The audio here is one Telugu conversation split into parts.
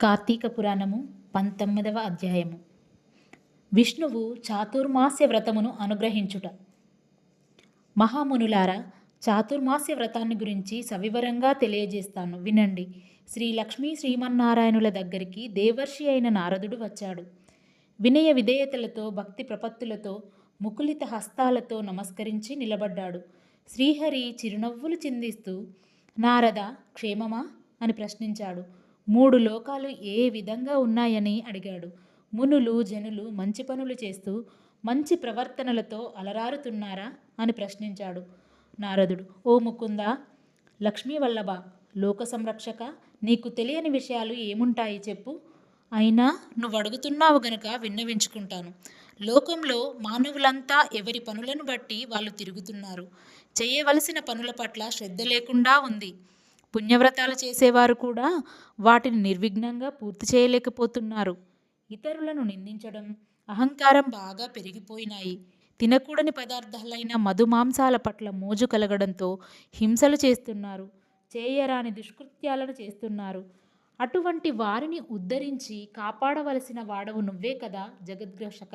కార్తీక పురాణము పంతొమ్మిదవ అధ్యాయము. విష్ణువు చాతుర్మాస్య వ్రతమును అనుగ్రహించుట. మహామునులారా చాతుర్మాస్య వ్రతాన్ని గురించి సవివరంగా తెలియజేస్తాను. వినండి. శ్రీ లక్ష్మీ శ్రీమన్నారాయణుల దగ్గరికి దేవర్షి అయిన నారదుడు వచ్చాడు. వినయ విధేయతలతో భక్తి ప్రపత్తులతో ముకులిత హస్తాలతో నమస్కరించి నిలబడ్డాడు. శ్రీహరి చిరునవ్వులు చిందిస్తూ నారద క్షేమమా? అని ప్రశ్నించాడు. మూడు లోకాలు ఏ విధంగా ఉన్నాయని అడిగాడు. మునులు జనులు మంచి పనులు చేస్తూ మంచి ప్రవర్తనలతో అలరారుతున్నారా అని ప్రశ్నించాడు నారదుడు. ఓ ముకుంద లక్ష్మీ వల్లభ లోక సంరక్షక నీకు తెలియని విషయాలు ఏముంటాయి చెప్పు. అయినా నువ్వు అడుగుతున్నావు గనుక విన్నవించుకుంటాను. లోకంలో మానవులంతా ఎవరి పనులను బట్టి వాళ్ళు తిరుగుతున్నారు. చేయవలసిన పనుల పట్ల శ్రద్ధ లేకుండా ఉంది. పుణ్యవ్రతాలు చేసేవారు కూడా వాటిని నిర్విఘ్నంగా పూర్తి చేయలేకపోతున్నారు. ఇతరులను నిందించడం అహంకారం బాగా పెరిగిపోయినాయి. తినకూడని పదార్థాలైన మధుమాంసాల పట్ల మోజు కలగడంతో హింసలు చేస్తున్నారు చేయరాని దుష్కృత్యాలను చేస్తున్నారు. అటువంటి వారిని ఉద్ధరించి కాపాడవలసిన వాడవు నువ్వే కదా జగద్గ్రషక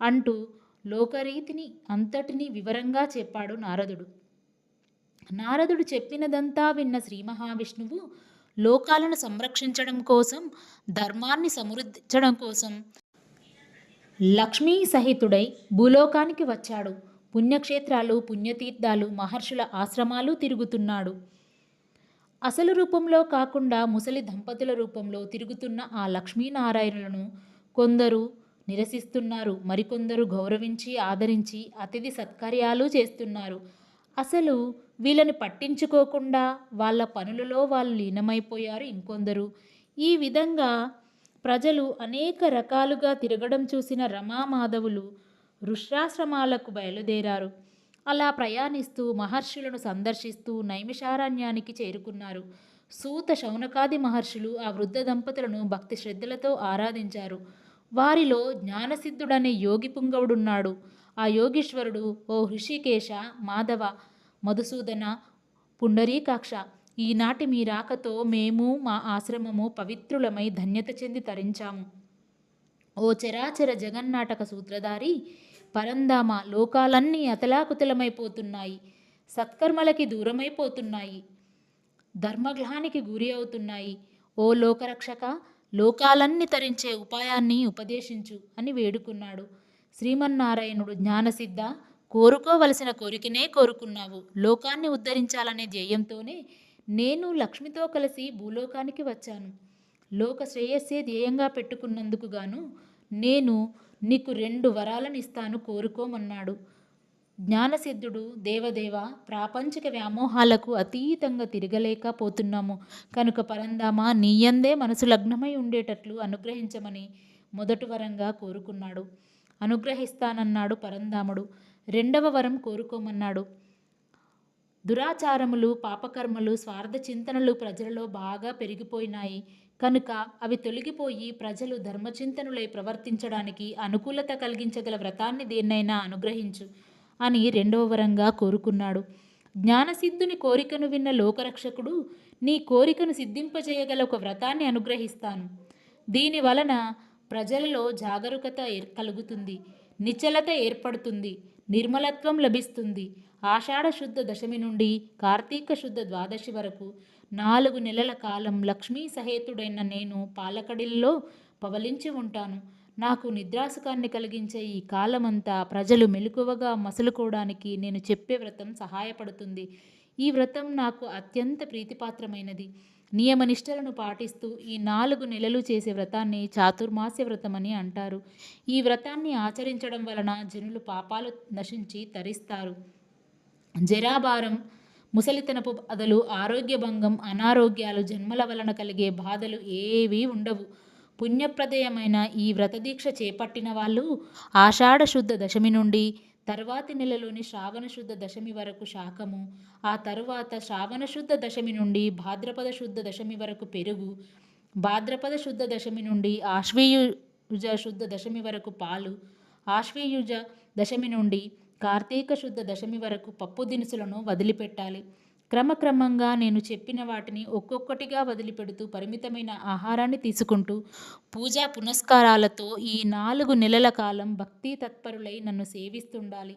అంటూ లోకరీతిని అంతటినీ వివరంగా చెప్పాడు నారదుడు. నారదుడు చెప్పినదంతా విన్న శ్రీ మహావిష్ణువు లోకాలను సంరక్షించడం కోసం ధర్మాన్ని సమృద్ధించడం కోసం లక్ష్మీ సహితుడై భూలోకానికి వచ్చాడు. పుణ్యక్షేత్రాలు పుణ్యతీర్థాలు మహర్షుల ఆశ్రమాలు తిరుగుతున్నాడు. అసలు రూపంలో కాకుండా ముసలి దంపతుల రూపంలో తిరుగుతున్న ఆ లక్ష్మీనారాయణులను కొందరు నిరసిస్తున్నారు. మరికొందరు గౌరవించి ఆదరించి అతిథి సత్కార్యాలు చేస్తున్నారు. అసలు వీళ్ళని పట్టించుకోకుండా వాళ్ళ పనులలో వాళ్ళు లీనమైపోయారు ఇంకొందరు. ఈ విధంగా ప్రజలు అనేక రకాలుగా తిరగడం చూసిన రమామాధవులు ఋష్యాశ్రమాలకు బయలుదేరారు. అలా ప్రయాణిస్తూ మహర్షులను సందర్శిస్తూ నైమిషారణ్యానికి చేరుకున్నారు. సూత శౌనకాది మహర్షులు ఆ వృద్ధ దంపతులను భక్తి శ్రద్ధలతో ఆరాధించారు. వారిలో జ్ఞానసిద్ధుడనే యోగి పుంగవుడున్నాడు. ఆ యోగీశ్వరుడు ఓ హృషికేశ మాధవ మధుసూదన పుండరీకాక్ష. ఈనాటి మీ రాకతో మేము మా ఆశ్రమము పవిత్రులమై ధన్యత చెంది తరించాము. ఓ చరాచర జగన్నాటక సూత్రధారి పరంధామ లోకాలన్నీ అతలాకుతలమైపోతున్నాయి సత్కర్మలకి దూరమైపోతున్నాయి ధర్మగ్లానికి గురి అవుతున్నాయి. ఓ లోకరక్షక లోకాలన్నీ తరించే ఉపాయాన్ని ఉపదేశించు అని వేడుకున్నాడు. శ్రీమన్నారాయణుడు జ్ఞానసిద్ధ కోరుకోవలసిన కోరికనే కోరుకున్నావు. లోకాన్ని ఉద్ధరించాలనే ధ్యేయంతోనే నేను లక్ష్మితో కలిసి భూలోకానికి వచ్చాను. లోక శ్రేయస్సే ధ్యేయంగా పెట్టుకున్నందుకు గాను నేను నీకు రెండు వరాలను ఇస్తాను కోరుకోమన్నాడు. జ్ఞానసిద్ధుడు దేవదేవ ప్రాపంచిక వ్యామోహాలకు అతీతంగా తిరగలేకపోతున్నాము. కనుక పరందామ నీయందే మనసు లగ్నమై ఉండేటట్లు అనుగ్రహించమని మొదటి వరంగా కోరుకున్నాడు. అనుగ్రహిస్తానన్నాడు పరంధాముడు. రెండవ వరం కోరుకోమన్నాడు. దురాచారములు పాపకర్మలు స్వార్థ చింతనలు ప్రజలలో బాగా పెరిగిపోయినాయి. కనుక అవి తొలగిపోయి ప్రజలు ధర్మచింతనులై ప్రవర్తించడానికి అనుకూలత కలిగించగల వ్రతాన్ని దేన్నైనా అనుగ్రహించు అని రెండవ వరంగా కోరుకున్నాడు. జ్ఞానసిద్ధుని కోరికను విన్న లోకరక్షకుడు నీ కోరికను సిద్ధింపజేయగల ఒక వ్రతాన్ని అనుగ్రహిస్తాను. దీని వలన ప్రజలలో జాగరూకత కలుగుతుంది. నిశ్చలత ఏర్పడుతుంది. నిర్మలత్వం లభిస్తుంది. ఆషాఢ శుద్ధ దశమి నుండి కార్తీక శుద్ధ ద్వాదశి వరకు నాలుగు నెలల కాలం లక్ష్మీ సహేతుడైన నేను పాలకడిల్లో పవలించి ఉంటాను. నాకు నిద్రాసుకాన్ని కలిగించే ఈ కాలమంతా ప్రజలు మెలకువగా మసలుకోవడానికి నేను చెప్పే వ్రతం సహాయపడుతుంది. ఈ వ్రతం నాకు అత్యంత ప్రీతిపాత్రమైనది. నియమనిష్టలను పాటిస్తూ ఈ నాలుగు నెలలు చేసే వ్రతాన్ని చాతుర్మాస్య వ్రతమని అంటారు. ఈ వ్రతాన్ని ఆచరించడం వలన జనులు పాపాలు నశించి తరిస్తారు. జరాభారం ముసలితనపు బాధలు ఆరోగ్యభంగం అనారోగ్యాలు జన్మల వలన కలిగే బాధలు ఏవీ ఉండవు. పుణ్యప్రదయమైన ఈ వ్రతదీక్ష చేపట్టిన వాళ్ళు ఆషాఢ శుద్ధ దశమి నుండి తర్వాతి నెలలోని శ్రావణ శుద్ధ దశమి వరకు శాకము ఆ తరువాత శ్రావణ శుద్ధ దశమి నుండి భాద్రపద శుద్ధ దశమి వరకు పెరుగు భాద్రపద శుద్ధ దశమి నుండి ఆశ్వీయుజ శుద్ధ దశమి వరకు పాలు ఆశ్వీయుజ దశమి నుండి కార్తీక శుద్ధ దశమి వరకు పప్పు దినుసులను వదిలిపెట్టాలి. క్రమక్రమంగా నేను చెప్పిన వాటిని ఒక్కొక్కటిగా వదిలిపెడుతూ పరిమితమైన ఆహారాన్ని తీసుకుంటూ పూజా పునస్కారాలతో ఈ నాలుగు నెలల కాలం భక్తి తత్పరులై నన్ను సేవిస్తుండాలి.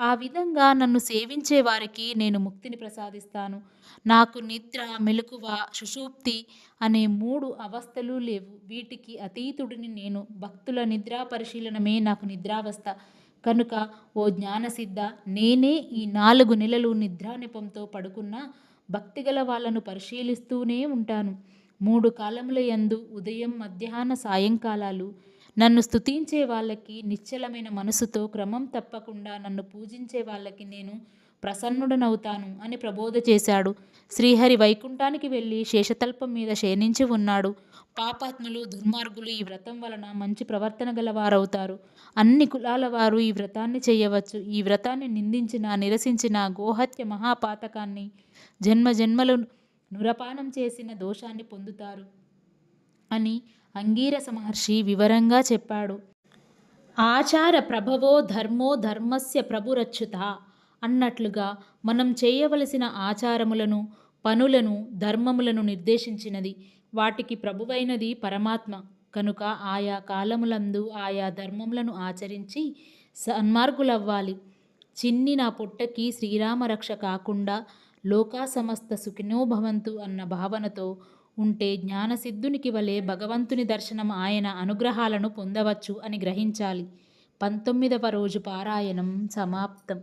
ఆ విధంగా నన్ను సేవించే వారికి నేను ముక్తిని ప్రసాదిస్తాను. నాకు నిద్ర మెలకువ సుషూప్తి అనే మూడు అవస్థలు లేవు. వీటికి అతీతుడిని నేను. భక్తుల నిద్రా పరిశీలనమే నాకు నిద్రావస్థ. కనుక ఓ జ్ఞానసిద్ధ నేనే ఈ నాలుగు నెలలు నిద్రానిపంతో పడుకున్న భక్తిగల వాళ్ళను పరిశీలిస్తూనే ఉంటాను. మూడు కాలముల యందు ఉదయం మధ్యాహ్న సాయంకాలాలు నన్ను స్తుతించే వాళ్ళకి నిశ్చలమైన మనసుతో క్రమం తప్పకుండా నన్ను పూజించే వాళ్ళకి నేను ప్రసన్నుడనవుతాను అని ప్రబోధ చేశాడు. శ్రీహరి వైకుంఠానికి వెళ్ళి శేషతల్పం మీద శయనించి ఉన్నాడు. పాపాత్ములు దుర్మార్గులు ఈ వ్రతం వలన మంచి ప్రవర్తన గలవారవుతారు. అన్ని కులాల వారు ఈ వ్రతాన్ని చేయవచ్చు. ఈ వ్రతాన్ని నిందించిన నిరసించిన గోహత్య మహాపాతకాన్ని జన్మ జన్మలు నురపానం చేసిన దోషాన్ని పొందుతారు అని అంగీరస మహర్షి వివరంగా చెప్పాడు. ఆచార ప్రభవో ధర్మో ధర్మస్య ప్రభురచ్యుత అన్నట్లుగా మనం చేయవలసిన ఆచారములను పనులను ధర్మములను నిర్దేశించినది. వాటికి ప్రభువైనది పరమాత్మ. కనుక ఆయా కాలములందు ఆయా ధర్మములను ఆచరించి సన్మార్గులవ్వాలి. చిన్ని నా పుట్టకి శ్రీరామరక్ష కాకుండా లోకా సమస్త సుఖినో భవంతు అన్న భావనతో ఉంటే జ్ఞానసిద్ధునికి వలె భగవంతుని దర్శనం ఆయన అనుగ్రహాలను పొందవచ్చు అని గ్రహించాలి. పంతొమ్మిదవ రోజు పారాయణం సమాప్తం.